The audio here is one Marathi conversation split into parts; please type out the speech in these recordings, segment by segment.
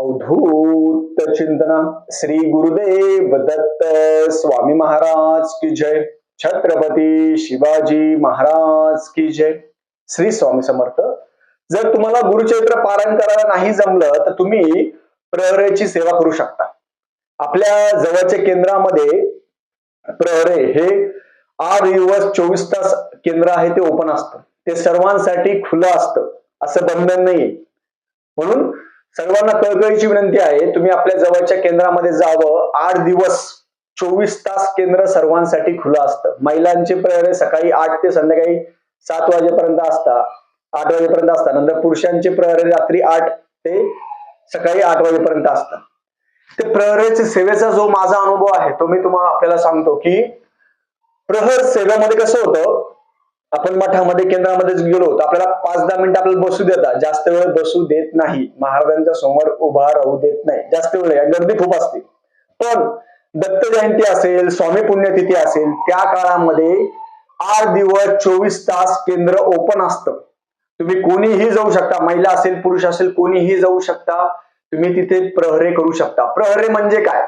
अवधूत चिंतना श्री गुरुदेव दत्त स्वामी महाराज की जय। छत्रपती शिवाजी महाराज की जय। श्री स्वामी समर्थ। जर तुम्हाला गुरुचरित्र पारायण करायला नाही जमलं तर तुम्ही प्रहरेची सेवा करू शकता. आपल्या जवळच्या केंद्रामध्ये प्रहरे हे आठ दिवस चोवीस तास केंद्र आहे ते ओपन असतं. ते सर्वांसाठी खुलं असतं. असं बंधन नाहीये. म्हणून सर्वांना कळकळीची विनंती आहे तुम्ही आपल्या जवळच्या केंद्रामध्ये जावं. आठ दिवस चोवीस तास केंद्र सर्वांसाठी खुलं असतं. महिलांचे प्रहरे सकाळी आठ ते संध्याकाळी सात वाजेपर्यंत असतात आठ वाजेपर्यंत असतात नंतर पुरुषांचे प्रहरे रात्री आठ ते सकाळी आठ वाजेपर्यंत असतात ते प्रहरेचे सेवेचा जो माझा अनुभव आहे तो मी तुम्हाला आपल्याला सांगतो की प्रहर सेवेमध्ये कसं होतं? आपण मठामध्ये केंद्रामध्येच गेलो तर आपल्याला पाच दहा मिनिटं आपल्याला बसू देतात जास्त वेळ बसू देत नाही. महाराजांच्या समोर उभा राहू देत नाही. जास्त वेळ गर्दी खूप असते. पण दत्त जयंती असेल स्वामी पुण्यतिथी असेल त्या काळामध्ये आठ दिवस चोवीस तास केंद्र ओपन असतं. तुम्ही कोणीही जाऊ शकता. महिला असेल पुरुष असेल कोणीही जाऊ शकता. तुम्ही तिथे प्रहरे करू शकता. प्रहरे म्हणजे काय?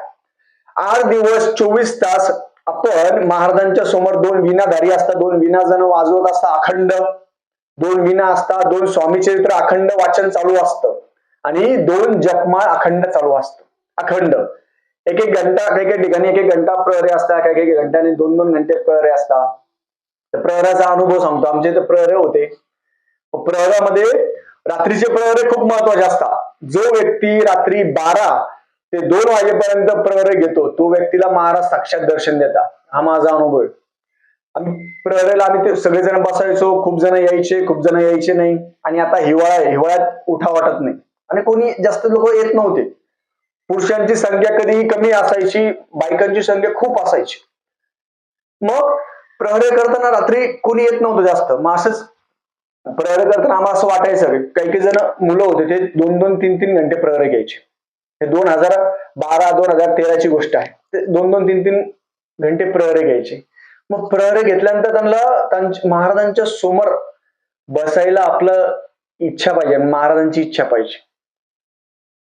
आठ दिवस चोवीस तास आपण महाराजांच्या समोर दोन विनाधारी असतात दोन विना जण वाजवत असतात अखंड. दोन विणा असतात दोन स्वामी चरित्र अखंड वाचन चालू असतं. आणि दोन जपमाळ अखंड चालू असतं. अखंड. एक एक घंटा काही काही ठिकाणी एक एक घंटा प्रहरे असतात काही काही घंट्याने दोन दोन घंटे प्रहरे असतात. तर प्रहराचा अनुभव सांगतो. आमचे इथे प्रहरे होते. प्रहरामध्ये रात्रीचे प्रहरे खूप महत्त्वाचे असतात. जो व्यक्ती रात्री बारा ते दोन वाजेपर्यंत प्रहरे घेतो. तो व्यक्तीला महाराज साक्षात दर्शन देता हा माझा अनुभव आहे. आम्ही प्रहरेला आम्ही ते सगळेजण बसायचो. खूप जण यायचे खूप जण यायचे नाही. आणि आता हिवाळा आहे. हिवाळ्यात उठा वाटत नाही. आणि कोणी जास्त लोक येत नव्हते. पुरुषांची संख्या कधीही कमी असायची. बायकांची संख्या खूप असायची. मग प्रहरे करताना रात्री कोणी येत नव्हतं जास्त. मग असंच प्रहरे करताना आम्हाला असं वाटायचं. काही काही जण मुलं होते. ते दोन दोन तीन तीन घंटे प्रहरे घ्यायचे. हे दोन हजार बारा दोन हजार तेराची गोष्ट आहे. ते दोन दोन तीन तीन घंटे प्रहरे घ्यायचे. मग प्रहरे घेतल्यानंतर त्यांना त्यांच्या महाराजांच्या समोर बसायला आपलं इच्छा पाहिजे महाराजांची इच्छा पाहिजे.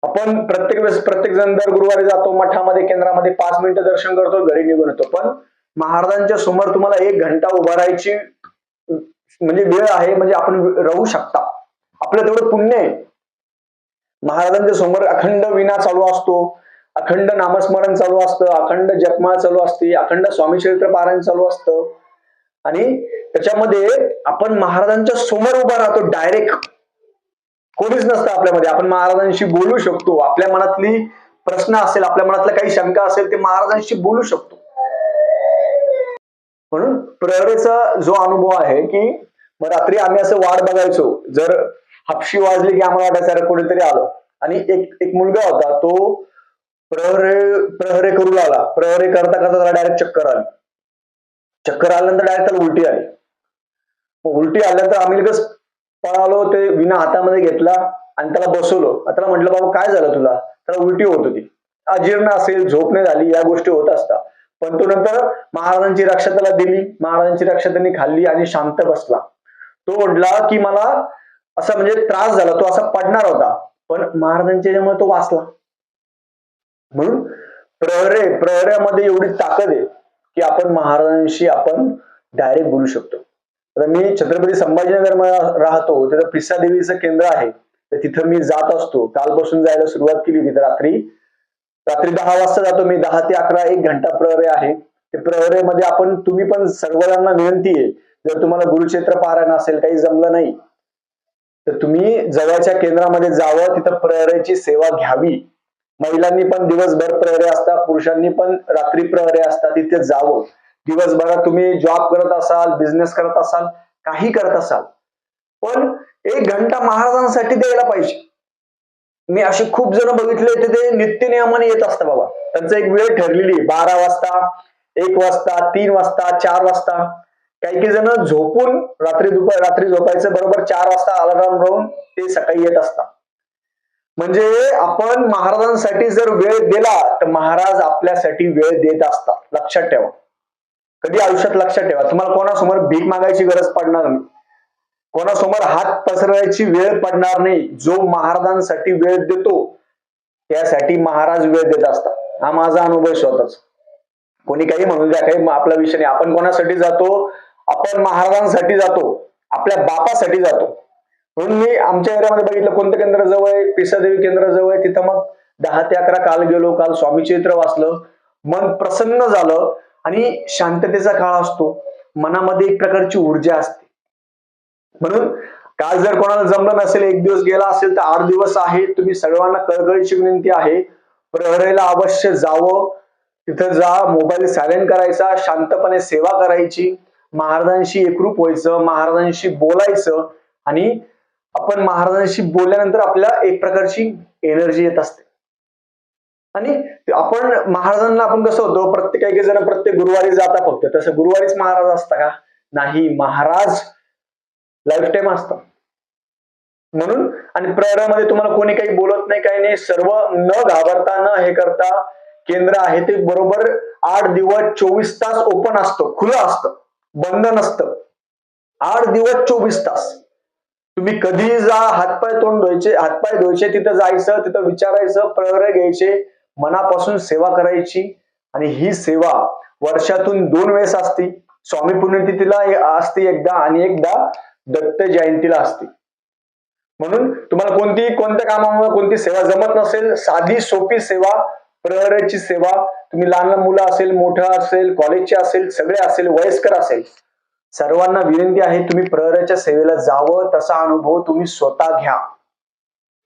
आपण प्रत्येक वेळेस प्रत्येक जण दर गुरुवारी जातो मठामध्ये केंद्रामध्ये पाच मिनिटं दर्शन करतो घरी निघून येतो. पण महाराजांच्या समोर तुम्हाला एक घंटा उभा राहायची म्हणजे वेळ आहे म्हणजे आपण राहू शकता. आपलं तेवढं पुण्य आहे. महाराजांच्या समोर अखंड विना चालू असतो. अखंड नामस्मरण चालू असतं. अखंड जपमाळ चालू असते. अखंड स्वामी चरित्र पारायण चालू असतं. आणि त्याच्यामध्ये आपण महाराजांच्या समोर उभा राहतो डायरेक्ट कोणीच नसतं आपल्यामध्ये. आपण महाराजांशी बोलू शकतो. आपल्या मनातली प्रश्न असेल आपल्या मनातल्या काही शंका असेल ते महाराजांशी बोलू शकतो. म्हणून प्रहरेचा जो अनुभव आहे की मग रात्री आम्ही असं वाट बघायचो. जर हापशी वाजली की आम्हाला वाटायचं अरे कोणीतरी आलं. आणि एक एक मुलगा होता तो प्रहरे प्रहरे करू लागला. प्रहरे करता करता त्याला डायरेक्ट चक्कर आली. चक्कर आल्यानंतर डायरेक्ट त्याला उलटी आली. उलटी आल्यानंतर आम्ही लगेच पळालो ते विना हातामध्ये घेतला आणि त्याला बसवलो. त्याला म्हटलं बाबा काय झालं तुला? त्याला उलटी होत होती. अजीर्ण असेल झोप नाही झाली या गोष्टी होत असतात. पण तो नंतर महाराजांची रक्षा त्याला दिली. महाराजांची रक्षा त्यांनी खाल्ली आणि शांत बसला. तो म्हटला की मला असा म्हणजे त्रास झाला तो असा पडणार होता. पण महाराजांच्या याच्यामुळे तो वाचला. म्हणून प्रहरे प्रहऱ्यामध्ये एवढी ताकद आहे की आपण महाराजांशी आपण डायरेक्ट बोलू शकतो. आता मी छत्रपती संभाजीनगर राहतो तिथं पिसा देवीचं केंद्र आहे. तर तिथं मी जात असतो. कालपासून जायला सुरुवात केली तिथं रात्री. रात्री दहा वाजता जातो मी. दहा ते अकरा एक घंटा प्रहरे आहे. ते प्रहरेमध्ये आपण तुम्ही पण सर्वांना विनंती आहे. जर तुम्हाला गुरुक्षेत्र पारायण असेल काही जमलं नाही तर तुम्ही जवळच्या केंद्रामध्ये जावं तिथं प्रहरेची सेवा घ्यावी. महिलांनी पण दिवसभर प्रहरे असतात पुरुषांनी पण रात्री प्रहरे असतात तिथे जावं. दिवसभरात तुम्ही जॉब करत असाल बिझनेस करत असाल काही करत असाल पण एक घंटा महाराजांसाठी द्यायला पाहिजे. मी असे खूप जण बघितले होते ते नित्य नियमाने येत असतं बाबा. त्यांचं एक वेळ ठरलेली बारा वाजता एक वाजता तीन वाजता चार वाजता. काही काही जण झोपून रात्री दुपार रात्री झोपायचं बरोबर चार वाजता अलाराम राहून ते सकाळी येत असतात. म्हणजे आपण महाराजांसाठी जर वेळ दिला तर महाराज आपल्यासाठी वेळ देत असतात. लक्षात ठेवा. कधी आयुष्यात लक्षात ठेवा. तुम्हाला कोणासमोर भीक मागायची गरज पडणार नाही. कोणासमोर हात पसरायची वेळ पडणार नाही. जो महाराजांसाठी वेळ देतो त्यासाठी महाराज वेळ देत असतात. हा माझा अनुभव स्वतःच. कोणी काही म्हणू द्या काही आपला विषय नाही. आपण कोणासाठी जातो आपण महाराजांसाठी जातो आपल्या बापासाठी जातो. म्हणून मी आमच्या एरियामध्ये बघितलं कोणतं केंद्र जवळ आहे? पिसादेवी केंद्र जवळ आहे. तिथं मग दहा ते अकरा काल गेलो काल स्वामी चरित्र वाचलं. मन प्रसन्न झालं आणि शांततेचा काळ असतो. मनामध्ये एक प्रकारची ऊर्जा असते. म्हणून काल जर कोणाला जमलं नसेल एक दिवस गेला असेल तर आठ दिवस आहे. तुम्ही सर्वांना कळकळीची विनंती आहे प्रहरेला अवश्य जावं. तिथं जा मोबाईल सायलेंट करायचा शांतपणे सेवा करायची. महाराजांशी एकरूप व्हायचं महाराजांशी बोलायचं आणि आपण महाराजांशी बोलल्यानंतर आपल्याला एक प्रकारची एनर्जी येत असते. आणि आपण महाराजांना आपण कसं होतो प्रत्येक काही जण प्रत्येक गुरुवारी जाता फक्त. तसं गुरुवारीच महाराज असता का? नाही महाराज लाईफ टाईम असतात. म्हणून आणि प्रेरणामध्ये तुम्हाला कोणी काही बोलत नाही काही नाही सर्व न घाबरता न हे करता केंद्र आहे ते बरोबर आठ दिवस चोवीस तास ओपन असतं खुलं असतं. बंद नसतं. आठ दिवस चोवीस तास. तुम्ही कधी जा हातपाय तोंड धुवायचे हातपाय धुवायचे तिथं जायचं तिथं विचारायचं प्रहर घ्यायचे मनापासून सेवा करायची. आणि ही सेवा वर्षातून दोन वेळेस असती. स्वामी पुण्यतिथीला असते एकदा आणि एकदा दत्त जयंतीला असते. म्हणून तुम्हाला कोणती कोणत्या कामामुळे कोणती सेवा जमत नसेल साधी सोपी सेवा प्रहराची सेवा तुम्ही लहान लहान मुलं असेल मोठं असेल कॉलेजचे असेल सगळे असेल वयस्कर असेल सर्वांना विनंती आहे तुम्ही प्रहराच्या सेवेला जावं तसा अनुभव तुम्ही स्वतः घ्या.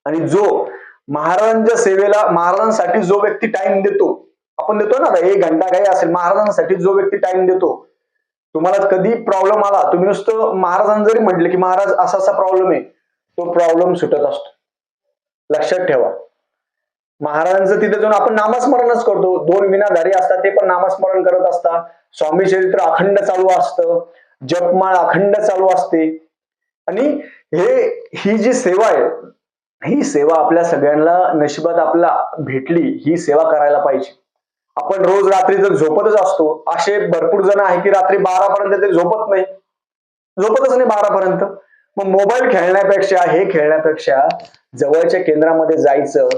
आणि जो महाराजांच्या सेवेला महाराजांसाठी जो व्यक्ती टाइम देतो आपण देतो ना एक घंटा काही असेल महाराजांसाठी जो व्यक्ती टाइम देतो तुम्हाला कधी प्रॉब्लेम आला तुम्ही नुसतं महाराजांना जरी म्हटलं की महाराज असा असा प्रॉब्लेम आहे तो प्रॉब्लेम सुटत असतो. लक्षात ठेवा. महाराजांचं तिथे जाऊन आपण नामस्मरणच करतो. दोन विनाधारी असतात ते पण नामस्मरण करत असतात. स्वामी चरित्र अखंड चालू असतं. जपमाळ अखंड चालू असते. आणि हे ही जी सेवा आहे ही सेवा आपल्या सगळ्यांना नशिबात आपला भेटली ही सेवा करायला पाहिजे. आपण रोज रात्री जर झोपतच असतो असे भरपूर जण आहे की रात्री बारापर्यंत ते झोपत नाही. झोपतच नाही बारापर्यंत. मग मोबाईल खेळण्यापेक्षा हे खेळण्यापेक्षा जवळच्या केंद्रामध्ये जायचं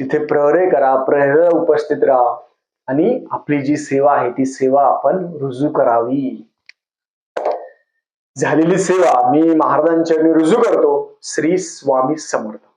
तिथे प्रहरे करा प्रहर उपस्थित राहा. आणि आपली जी सेवा आहे ती सेवा आपण रुजू करावी. झालेली सेवा मी महाराजांच्या रुजू करतो. श्री स्वामी समर्थ.